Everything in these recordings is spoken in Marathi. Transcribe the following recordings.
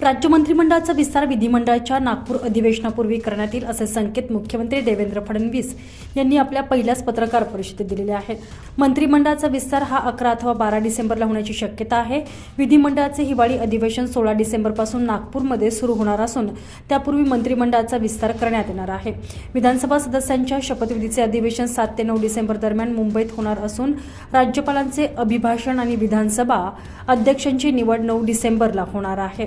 राज्य मंत्रिमंडळाचा विस्तार विधिमंडळाच्या नागपूर अधिवेशनापूर्वी करण्यात येईल असे संकेत मुख्यमंत्री देवेंद्र फडणवीस यांनी आपल्या पहिल्याच पत्रकार परिषदेत दिलेले आहेत. मंत्रिमंडळाचा विस्तार हा अकरा अथवा बारा डिसेंबरला होण्याची शक्यता आहे. विधिमंडळाचे हिवाळी अधिवेशन सोळा डिसेंबरपासून नागपूरमध्ये सुरू होणार असून त्यापूर्वी मंत्रिमंडळाचा विस्तार करण्यात येणार आहे. विधानसभा सदस्यांच्या शपथविधीचे अधिवेशन सात ते नऊ डिसेंबर दरम्यान मुंबईत होणार असून राज्यपालांचे अभिभाषण आणि विधानसभा अध्यक्षांची निवड नऊ डिसेंबरला होणार आहे.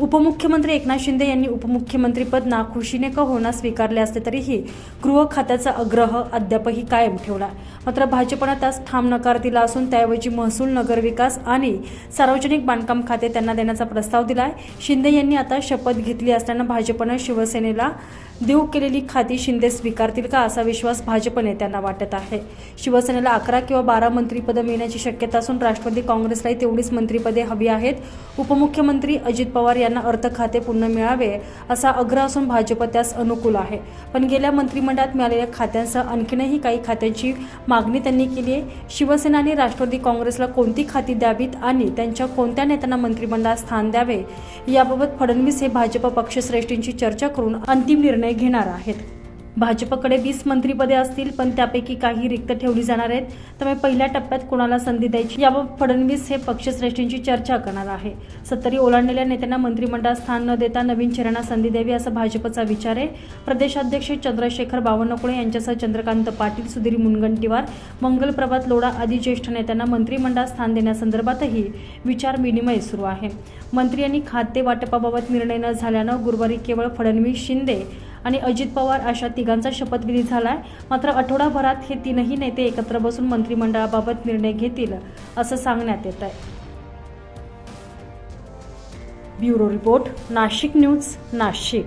उपमुख्यमंत्री एकनाथ शिंदे यांनी उपमुख्यमंत्रीपद नाखुशीने का होणार स्वीकारले असले तरीही गृह खात्याचा आग्रह अद्यापही कायम ठेवला. मात्र भाजपनं त्यास ठाम नकार दिला असून त्याऐवजी महसूल नगरविकास आणि सार्वजनिक बांधकाम खाते त्यांना देण्याचा प्रस्ताव दिला आहे शिंदे यांनी आता शपथ घेतली असल्यानं भाजपनं शिवसेनेला देऊ केलेली खाती शिंदे स्वीकारतील का असा विश्वास भाजप नेत्यांना वाटत आहे? शिवसेनेला अकरा किंवा बारा मंत्रिपदं मिळण्याची शक्यता असून राष्ट्रवादी काँग्रेसलाही तेवढीच मंत्रिपदे हवी आहेत. उपमुख्यमंत्री अजित पवार यांना अर्थ खाते पुन्हा मिळावे असा आग्रह असून भाजप त्यास अनुकूल आहे. पण गेल्या मंत्रिमंडळात मिळालेल्या खात्यांसह आणखीनही काही खात्यांची मागणी त्यांनी केली आहे. शिवसेना आणि राष्ट्रवादी काँग्रेसला कोणती खाती द्यावीत आणि त्यांच्या कोणत्या नेत्यांना मंत्रिमंडळात स्थान द्यावे? याबाबत फडणवीस हे भाजप पक्षश्रेष्ठींची चर्चा करून अंतिम निर्णय घेणार आहेत. भाजपकडे वीस मंत्रीपदे असतील पण त्यापैकी काही रिक्त ठेवली जाणार आहेत. त्यामुळे पहिल्या टप्प्यात कोणाला संधी द्यायची? याबाबत फडणवीस हे पक्षश्रेष्ठींची चर्चा करणार आहे. सत्तरी ओलांडलेल्या नेत्यांना मंत्रिमंडळात स्थान न देता नवीन चेहऱ्यांना संधी द्यावी असा भाजपचा विचार आहे. प्रदेशाध्यक्ष चंद्रशेखर बावनकुळे यांच्यासह चंद्रकांत पाटील सुधीर मुनगंटीवार मंगलप्रभात लोढा आदी ज्येष्ठ नेत्यांना मंत्रिमंडळात स्थान देण्यासंदर्भातही विचार विनिमय सुरू आहे. मंत्री आणि खाते वाटपाबाबत निर्णय न झाल्यानं गुरुवारी केवळ फडणवीस शिंदे आणि अजित पवार अशा तिघांचा शपथविधी झालाय. मात्र आठवडाभरात हे तीनही नेते एकत्र बसून मंत्रिमंडळाबाबत निर्णय घेतील असं सांगण्यात येत आहे. Bureau report Nashik news Nashik.